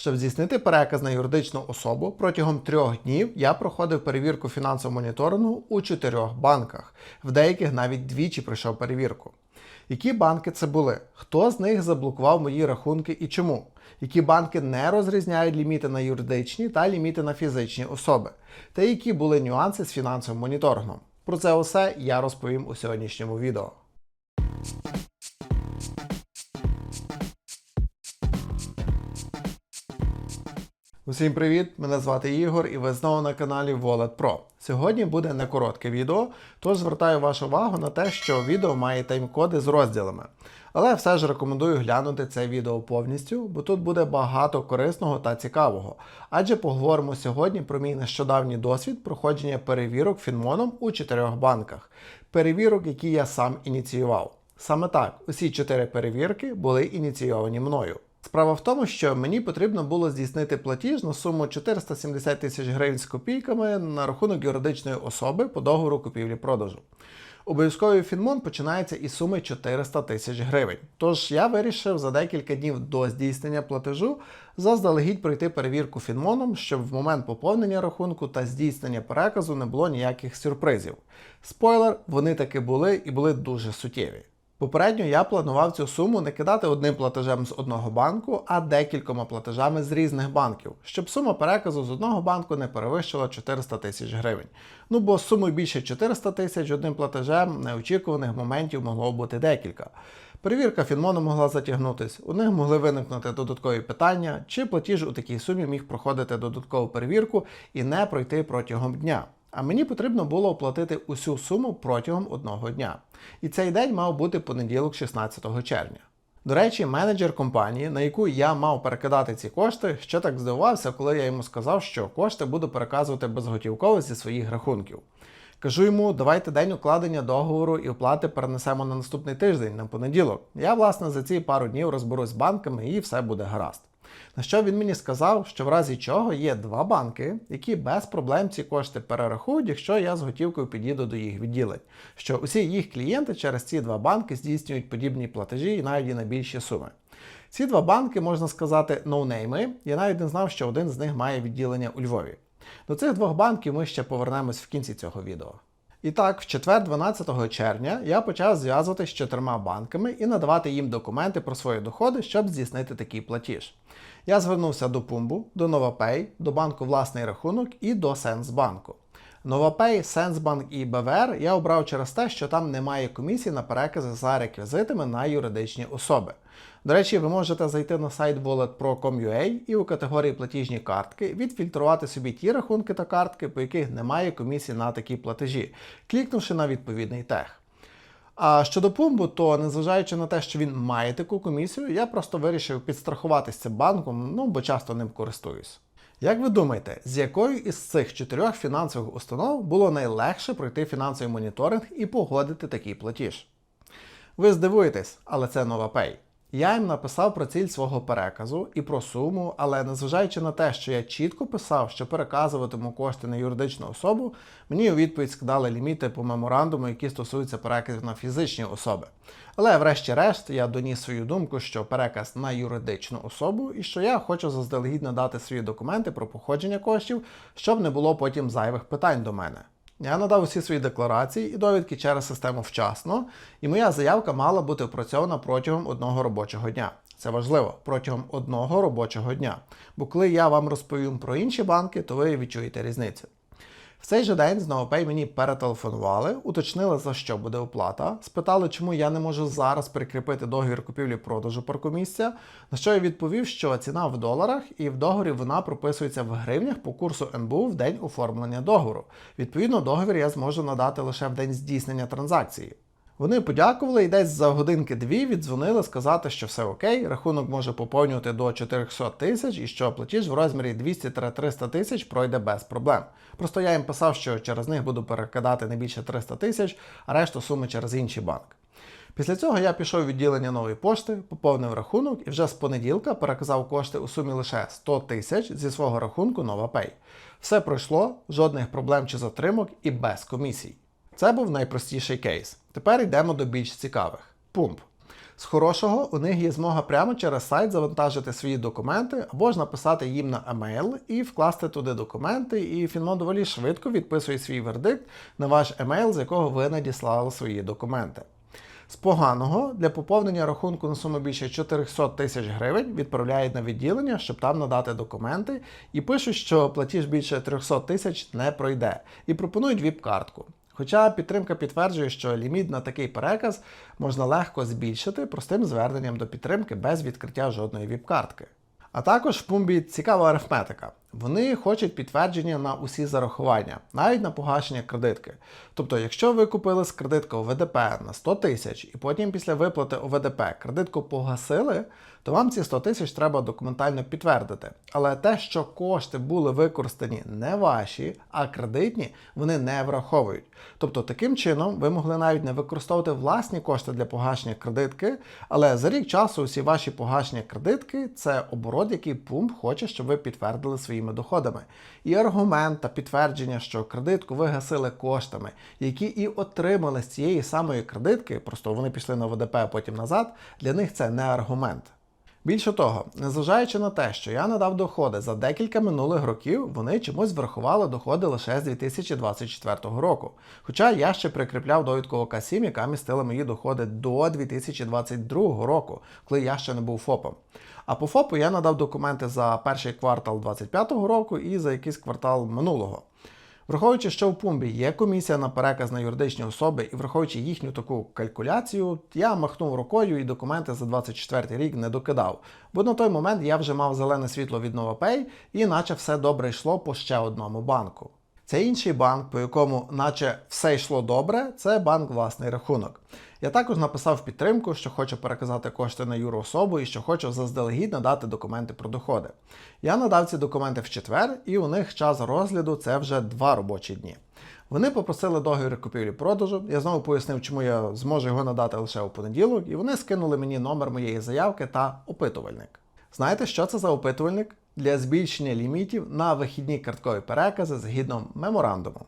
Щоб здійснити переказ на юридичну особу, протягом трьох днів я проходив перевірку фінансового моніторингу у чотирьох банках, в деяких навіть двічі пройшов перевірку. Які банки це були? Хто з них заблокував мої рахунки і чому? Які банки не розрізняють ліміти на юридичні та ліміти на фізичні особи? Та які були нюанси з фінансовим моніторингом? Про це усе я розповім у сьогоднішньому відео. Усім привіт! Мене звати Ігор і ви знову на каналі Wallet Pro. Сьогодні буде не коротке відео, тож звертаю вашу увагу на те, що відео має тайм-коди з розділами. Але все ж рекомендую глянути це відео повністю, бо тут буде багато корисного та цікавого. Адже поговоримо сьогодні про мій нещодавній досвід проходження перевірок Фінмоном у чотирьох банках. Перевірок, які я сам ініціював. Саме так, усі чотири перевірки були ініційовані мною. Справа в тому, що мені потрібно було здійснити платіж на суму 470 тисяч гривень з копійками на рахунок юридичної особи по договору купівлі-продажу. Обов'язковий фінмон починається із суми 400 тисяч гривень. Тож я вирішив за декілька днів до здійснення платежу заздалегідь пройти перевірку фінмоном, щоб в момент поповнення рахунку та здійснення переказу не було ніяких сюрпризів. Спойлер, вони таки були і були дуже суттєві. Попередньо я планував цю суму не кидати одним платежем з одного банку, а декількома платежами з різних банків, щоб сума переказу з одного банку не перевищила 400 тисяч гривень. Ну бо з сумою більше 400 тисяч одним платежем неочікуваних моментів могло бути декілька. Перевірка Фінмону могла затягнутись, у них могли виникнути додаткові питання, чи платіж у такій сумі міг проходити додаткову перевірку і не пройти протягом дня. А мені потрібно було оплатити усю суму протягом одного дня. І цей день мав бути понеділок, 16 червня. До речі, менеджер компанії, на яку я мав перекидати ці кошти, ще так здивувався, коли я йому сказав, що кошти буду переказувати безготівково зі своїх рахунків. Кажу йому, давайте день укладення договору і оплати перенесемо на наступний тиждень, на понеділок. Я, власне, за ці пару днів розберусь з банками і все буде гаразд. На що він мені сказав, що в разі чого є два банки, які без проблем ці кошти перерахують, якщо я з готівкою підійду до їх відділень. Що усі їх клієнти через ці два банки здійснюють подібні платежі і навіть і на більші суми. Ці два банки, можна сказати, ноунейми. Я навіть не знав, що один з них має відділення у Львові. До цих двох банків ми ще повернемось в кінці цього відео. І так, в четвер, 12 червня, я почав зв'язуватися з чотирма банками і надавати їм документи про свої доходи, щоб здійснити такий платіж. Я звернувся до Пумбу, до NovaPay, до банку власний рахунок і до Сенсбанку. NovaPay, Сенсбанк і БВР я обрав через те, що там немає комісії на перекази за реквізитами на юридичні особи. До речі, ви можете зайти на сайт walletpro.com.ua і у категорії платіжні картки відфільтрувати собі ті рахунки та картки, по яких немає комісії на такі платежі, клікнувши на відповідний тег. А щодо пумбу, то незважаючи на те, що він має таку комісію, я просто вирішив підстрахуватися банком, ну бо часто ним користуюсь. Як ви думаєте, з якою із цих чотирьох фінансових установ було найлегше пройти фінансовий моніторинг і погодити такий платіж? Ви здивуєтесь, але це NovaPay. Я їм написав про ціль свого переказу і про суму, але незважаючи на те, що я чітко писав, що переказуватиму кошти на юридичну особу, мені у відповідь скидали ліміти по меморандуму, які стосуються переказів на фізичні особи. Але, врешті-решт, я доніс свою думку, що переказ на юридичну особу і що я хочу заздалегідь надати свої документи про походження коштів, щоб не було потім зайвих питань до мене. Я надав усі свої декларації і довідки через систему вчасно, і моя заявка мала бути опрацьована протягом одного робочого дня. Це важливо протягом одного робочого дня. Бо коли я вам розповім про інші банки, то ви відчуєте різницю. В цей же день з пей мені перетелефонували, уточнили, за що буде оплата, спитали, чому я не можу зараз прикріпити договір купівлі-продажу паркомісця, на що я відповів, що ціна в доларах і в договорі вона прописується в гривнях по курсу НБУ в день оформлення договору. Відповідно, договір я зможу надати лише в день здійснення транзакції. Вони подякували і десь за годинки-дві віддзвонили сказати, що все окей, рахунок може поповнювати до 400 тисяч і що платіж в розмірі 200-300 тисяч пройде без проблем. Просто я їм писав, що через них буду перекидати не більше 300 тисяч, а решту суми через інший банк. Після цього я пішов у відділення нової пошти, поповнив рахунок і вже з понеділка переказав кошти у сумі лише 100 тисяч зі свого рахунку NovaPay. Все пройшло, жодних проблем чи затримок і без комісій. Це був найпростіший кейс. Тепер йдемо до більш цікавих. Пумп. З хорошого у них є змога прямо через сайт завантажити свої документи або ж написати їм на емейл і вкласти туди документи, і Фінмон доволі швидко відписує свій вердикт на ваш емейл, з якого ви надіслали свої документи. З поганого для поповнення рахунку на суму більше 400 тисяч гривень відправляють на відділення, щоб там надати документи, і пишуть, що платіж більше 300 тисяч не пройде, і пропонують ВІП-картку. Хоча підтримка підтверджує, що ліміт на такий переказ можна легко збільшити простим зверненням до підтримки без відкриття жодної ВІП-картки. А також в пумбі цікава арифметика. Вони хочуть підтвердження на усі зарахування, навіть на погашення кредитки. Тобто, якщо ви купили з кредитки ОВДП на 100 тисяч і потім після виплати ОВДП кредитку погасили, то вам ці 100 тисяч треба документально підтвердити. Але те, що кошти були використані не ваші, а кредитні, вони не враховують. Тобто, таким чином ви могли навіть не використовувати власні кошти для погашення кредитки, але за рік часу усі ваші погашення кредитки це оборот, який пумп хоче, щоб ви підтвердили своїми доходами. І аргумент та підтвердження, що кредитку ви гасили коштами, які і отримали з цієї самої кредитки, просто вони пішли на ВДП, а потім назад, для них це не аргумент. Більше того, незважаючи на те, що я надав доходи за декілька минулих років, вони чомусь врахували доходи лише з 2024 року. Хоча я ще прикріпляв довідку ОК7, яка містила мої доходи до 2022 року, коли я ще не був ФОПом. А по ФОПу я надав документи за перший квартал 2025 року і за якийсь квартал минулого. Враховуючи, що в пумбі є комісія на переказ на юридичні особи, і враховуючи їхню таку калькуляцію, я махнув рукою і документи за 24 рік не докидав. Бо на той момент я вже мав зелене світло від NovaPay і наче все добре йшло по ще одному банку. Це інший банк, по якому, наче все йшло добре, це банк власний рахунок. Я також написав підтримку, що хочу переказати кошти на юроособу і що хочу заздалегідь надати документи про доходи. Я надав ці документи в четвер, і у них час розгляду це вже два робочі дні. Вони попросили договір купівлі-продажу. Я знову пояснив, чому я зможу його надати лише у понеділок, і вони скинули мені номер моєї заявки та опитувальник. Знаєте, що це за опитувальник? Для збільшення лімітів на вихідні карткові перекази згідно меморандуму.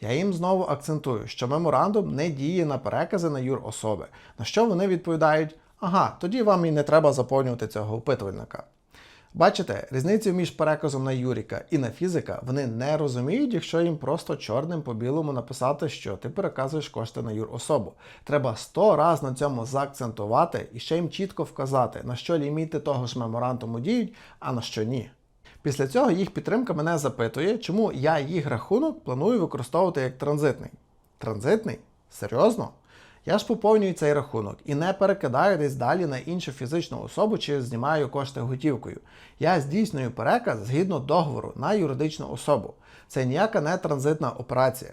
Я їм знову акцентую, що меморандум не діє на перекази на юрособи, на що вони відповідають: ага, тоді вам і не треба заповнювати цього опитувальника. Бачите, різницю між переказом на Юріка і на фізика вони не розуміють, якщо їм просто чорним по білому написати, що ти переказуєш кошти на юрособу. Треба сто раз на цьому заакцентувати і ще їм чітко вказати, на що ліміти того ж меморандуму діють, а на що ні. Після цього їх підтримка мене запитує, чому я їх рахунок планую використовувати як транзитний. Транзитний? Серйозно? Я ж поповнюю цей рахунок і не перекидаю десь далі на іншу фізичну особу чи знімаю кошти готівкою. Я здійснюю переказ згідно договору на юридичну особу. Це ніяка не транзитна операція.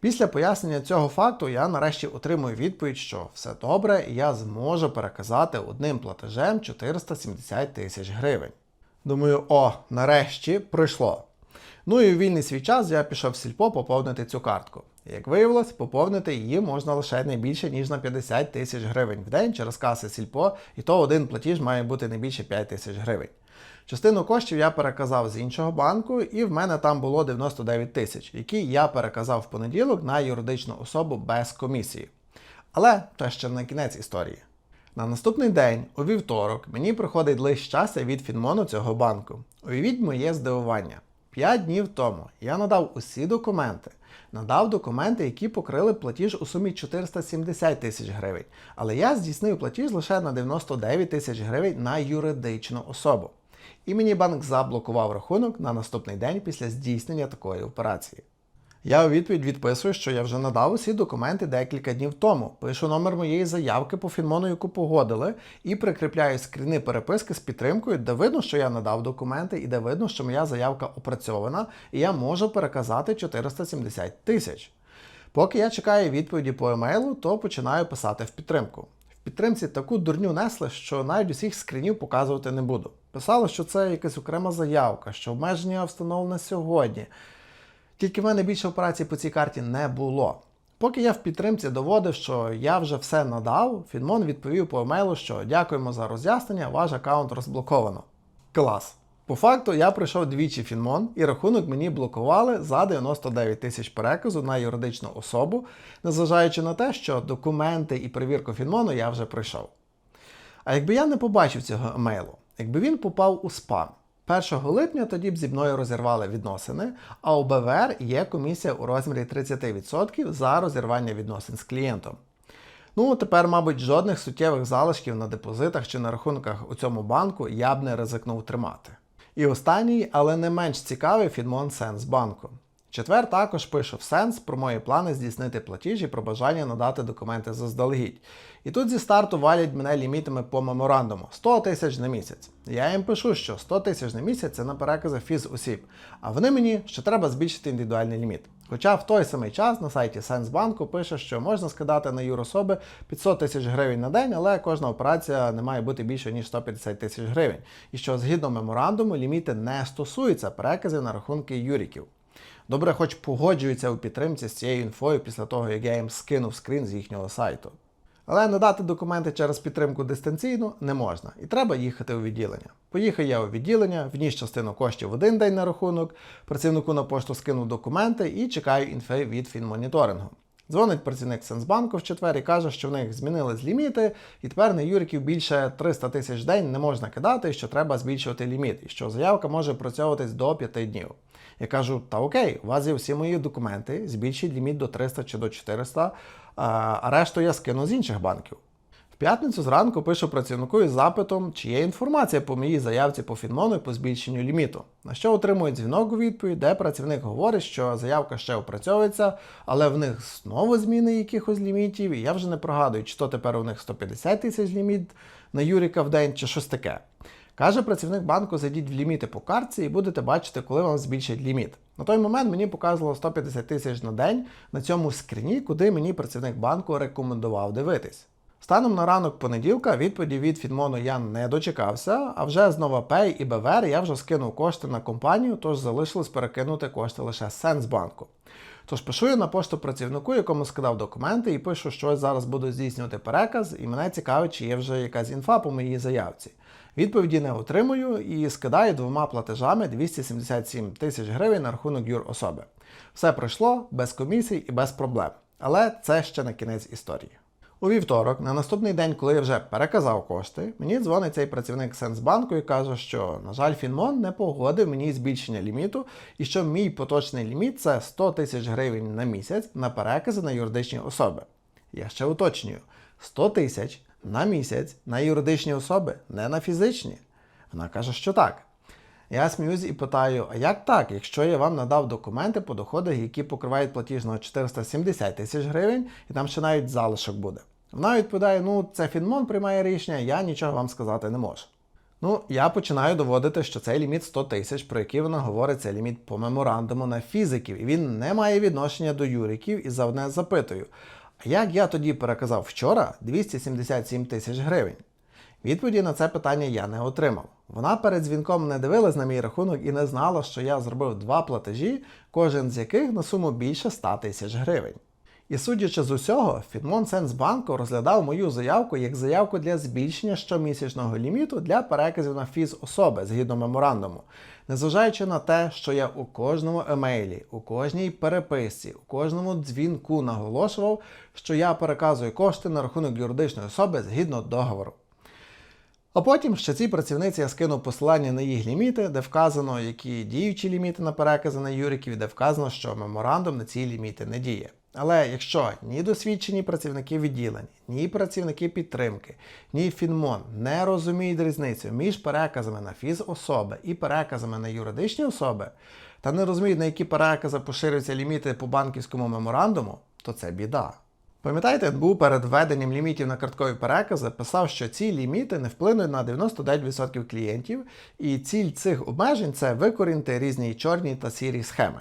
Після пояснення цього факту я нарешті отримую відповідь, що все добре, і я зможу переказати одним платежем 470 тисяч гривень. Думаю, о, нарешті пройшло. Ну і у вільний свій час я пішов в сільпо поповнити цю картку. Як виявилось, поповнити її можна лише не більше, ніж на 50 тисяч гривень в день через каси сільпо, і то один платіж має бути не більше 5 тисяч гривень. Частину коштів я переказав з іншого банку, і в мене там було 99 тисяч, які я переказав в понеділок на юридичну особу без комісії. Але це ще не кінець історії. На наступний день, у вівторок, мені приходить лист щастя від Фінмону цього банку. Уявіть моє здивування. П'ять днів тому я надав усі документи, надав документи, які покрили платіж у сумі 470 тисяч гривень. Але я здійснив платіж лише на 99 тисяч гривень на юридичну особу. І мені банк заблокував рахунок на наступний день після здійснення такої операції. Я у відповідь відписую, що я вже надав усі документи декілька днів тому. Пишу номер моєї заявки по фінмону, яку погодили, і прикріпляю скріни переписки з підтримкою, де видно, що я надав документи, і де видно, що моя заявка опрацьована, і я можу переказати 470 тисяч. Поки я чекаю відповіді по емейлу, то починаю писати в підтримку. В підтримці таку дурню несли, що навіть усіх скрінів показувати не буду. Писало, що це якась окрема заявка, що обмеження встановлено сьогодні. Тільки в мене більше операцій по цій карті не було. Поки я в підтримці доводив, що я вже все надав, Фінмон відповів по емейлу, що дякуємо за роз'яснення, ваш аккаунт розблоковано. Клас. По факту я прийшов двічі Фінмон і рахунок мені блокували за 99 тисяч переказу на юридичну особу, незважаючи на те, що документи і перевірку Фінмону я вже пройшов. А якби я не побачив цього емейлу, якби він попав у спам, 1 липня тоді б зі мною розірвали відносини, а у БВР є комісія у розмірі 30% за розірвання відносин з клієнтом. Ну, тепер, мабуть, жодних суттєвих залишків на депозитах чи на рахунках у цьому банку я б не ризикнув тримати. І останній, але не менш цікавий Фідмон Сенс банку. Четвер також пишу в Сенс про мої плани здійснити платіж і про бажання надати документи заздалегідь. І тут зі старту валять мене лімітами по меморандуму 100 тисяч на місяць. Я їм пишу, що 100 тисяч на місяць це на перекази фіз осіб, а вони мені, що треба збільшити індивідуальний ліміт. Хоча в той самий час на сайті Сенсбанку пише, що можна скидати на юрособи 500 тисяч гривень на день, але кожна операція не має бути більше ніж 150 тисяч гривень. І що згідно меморандуму ліміти не стосуються переказів на рахунки юріків. Добре, хоч погоджуються у підтримці з цією інфою після того, як я їм скинув скрін з їхнього сайту. Але надати документи через підтримку дистанційно не можна, і треба їхати у відділення. Поїхав я у відділення, вніс частину коштів в один день на рахунок, працівнику на пошту скинув документи і чекаю інфи від фінмоніторингу. Дзвонить працівник Сенсбанку в четвер і каже, що в них змінились ліміти, і тепер на юриків більше 300 тисяч день не можна кидати, що треба збільшувати ліміт, і що заявка може працьовуватись до 5 днів. Я кажу, та окей, у вас є всі мої документи, збільшіть ліміт до 300 чи до 400, а решту я скину з інших банків. П'ятницю зранку пишу працівнику із запитом, чи є інформація по моїй заявці по Фінмону і по збільшенню ліміту. На що отримують дзвінок у відповідь, де працівник говорить, що заявка ще опрацьовується, але в них знову зміни якихось лімітів, і я вже не прогадую, чи то тепер у них 150 тисяч ліміт на Юріка в день, чи щось таке. Каже працівник банку, зайдіть в ліміти по картці і будете бачити, коли вам збільшать ліміт. На той момент мені показувало 150 тисяч на день на цьому скріні, куди мені працівник банку рекомендував дивитись. Станом на ранок понеділка відповіді від Фінмону я не дочекався, а вже з NovaPay і БВР я вже скинув кошти на компанію, тож залишилось перекинути кошти лише Сенсбанку. Тож пишу я на пошту працівнику, якому скидав документи, і пишу, що зараз буду здійснювати переказ, і мене цікавить, чи є вже якась інфа по моїй заявці. Відповіді не отримую і скидаю двома платежами 277 тисяч гривень на рахунок юр особи. Все пройшло без комісій і без проблем. Але це ще не кінець історії. У вівторок, на наступний день, коли я вже переказав кошти, мені дзвонить цей працівник Сенсбанку і каже, що, на жаль, Фінмон не погодив мені збільшення ліміту, і що мій поточний ліміт це 100 тисяч гривень на місяць на перекази на юридичні особи. Я ще уточнюю: 100 тисяч на місяць на юридичні особи, не на фізичні. Вона каже, що так. Я сміюсь і питаю: а як так, якщо я вам надав документи по доходах, які покривають платіж на 470 тисяч гривень, і там ще навіть залишок буде? Вона відповідає: ну, це Фінмон приймає рішення, я нічого вам сказати не можу. Ну, я починаю доводити, що цей ліміт 100 тисяч, про який вона говорить, це ліміт по меморандуму на фізиків, і він не має відношення до юриків і за одне запитую. А як я тоді переказав вчора 277 тисяч гривень? Відповіді на це питання я не отримав. Вона перед дзвінком не дивилась на мій рахунок і не знала, що я зробив два платежі, кожен з яких на суму більше 100 тисяч гривень. І судячи з усього, Фінмон Сенсбанку розглядав мою заявку як заявку для збільшення щомісячного ліміту для переказів на фіз особи згідно меморандуму, незважаючи на те, що я у кожному емейлі, у кожній переписці, у кожному дзвінку наголошував, що я переказую кошти на рахунок юридичної особи згідно договору. А потім ще цій працівниці я скинув посилання на їх ліміти, де вказано, які діючі ліміти на перекази на юриків, де вказано, що меморандум на ці ліміти не діє. Але якщо ні досвідчені працівники відділень, ні працівники підтримки, ні Фінмон не розуміють різницю між переказами на фізособи і переказами на юридичні особи, та не розуміють, на які перекази поширюються ліміти по банківському меморандуму, то це біда. Пам'ятаєте, НБУ перед введенням лімітів на карткові перекази писав, що ці ліміти не вплинуть на 99% клієнтів, і ціль цих обмежень це викорінити різні чорні та сірі схеми.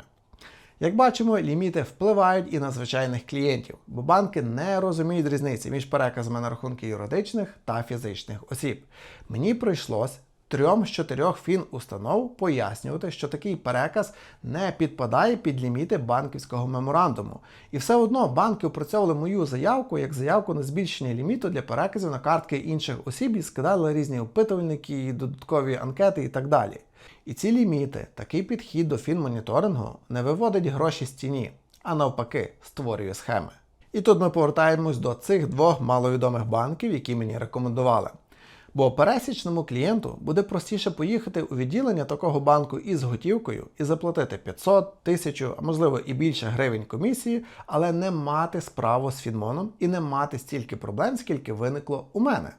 Як бачимо, ліміти впливають і на звичайних клієнтів, бо банки не розуміють різниці між переказами на рахунки юридичних та фізичних осіб. Мені прийшлось трьом з чотирьох фінустанов пояснювати, що такий переказ не підпадає під ліміти банківського меморандуму. І все одно банки опрацьовували мою заявку як заявку на збільшення ліміту для переказів на картки інших осіб і скидали різні опитувальники, додаткові анкети і так далі. І ці ліміти, такий підхід до фінмоніторингу не виводить гроші з тіні, а навпаки, створює схеми. І тут ми повертаємось до цих двох маловідомих банків, які мені рекомендували. Бо пересічному клієнту буде простіше поїхати у відділення такого банку із готівкою і заплатити 500, 1000, а можливо і більше гривень комісії, але не мати справу з Фінмоном і не мати стільки проблем, скільки виникло у мене.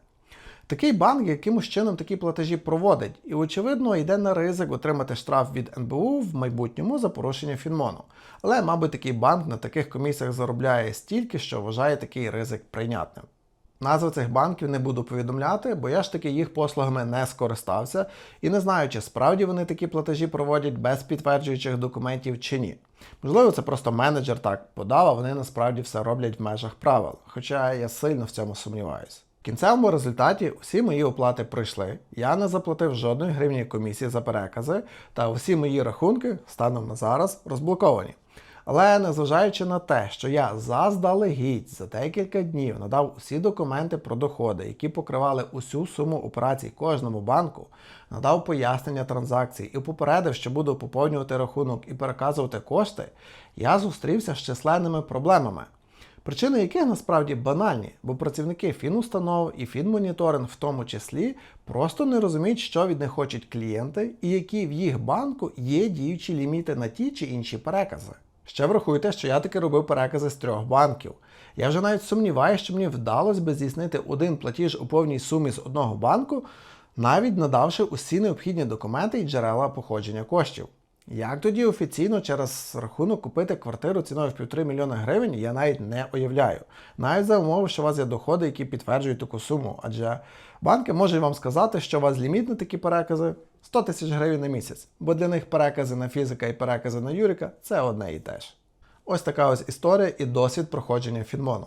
Такий банк якимось чином такі платежі проводить і, очевидно, йде на ризик отримати штраф від НБУ в майбутньому за порушення Фінмону. Але, мабуть, такий банк на таких комісіях заробляє стільки, що вважає такий ризик прийнятним. Назви цих банків не буду повідомляти, бо я ж таки їх послугами не скористався і не знаю, чи справді вони такі платежі проводять без підтверджуючих документів чи ні. Можливо, це просто менеджер так подав, а вони насправді все роблять в межах правил, хоча я сильно в цьому сумніваюся. В кінцевому результаті усі мої оплати пройшли, я не заплатив жодної гривні комісії за перекази, та усі мої рахунки станом на зараз розблоковані. Але незважаючи на те, що я заздалегідь за декілька днів надав усі документи про доходи, які покривали усю суму операцій кожному банку, надав пояснення транзакцій і попередив, що буду поповнювати рахунок і переказувати кошти, я зустрівся з численними проблемами. Причини яких насправді банальні, бо працівники фінустанов і фінмоніторинг в тому числі просто не розуміють, що від них хочуть клієнти і які в їх банку є діючі ліміти на ті чи інші перекази. Ще врахуйте, що я таки робив перекази з трьох банків. Я вже навіть сумніваюся, що мені вдалося би здійснити один платіж у повній сумі з одного банку, навіть надавши усі необхідні документи і джерела походження коштів. Як тоді офіційно через рахунок купити квартиру ціною в півтори мільйона гривень, я навіть не уявляю. Навіть за умови, що у вас є доходи, які підтверджують таку суму. Адже банки можуть вам сказати, що у вас ліміт на такі перекази 100 тисяч гривень на місяць, бо для них перекази на фізика і перекази на Юрика це одне і те ж. Ось така ось історія і досвід проходження Фінмону.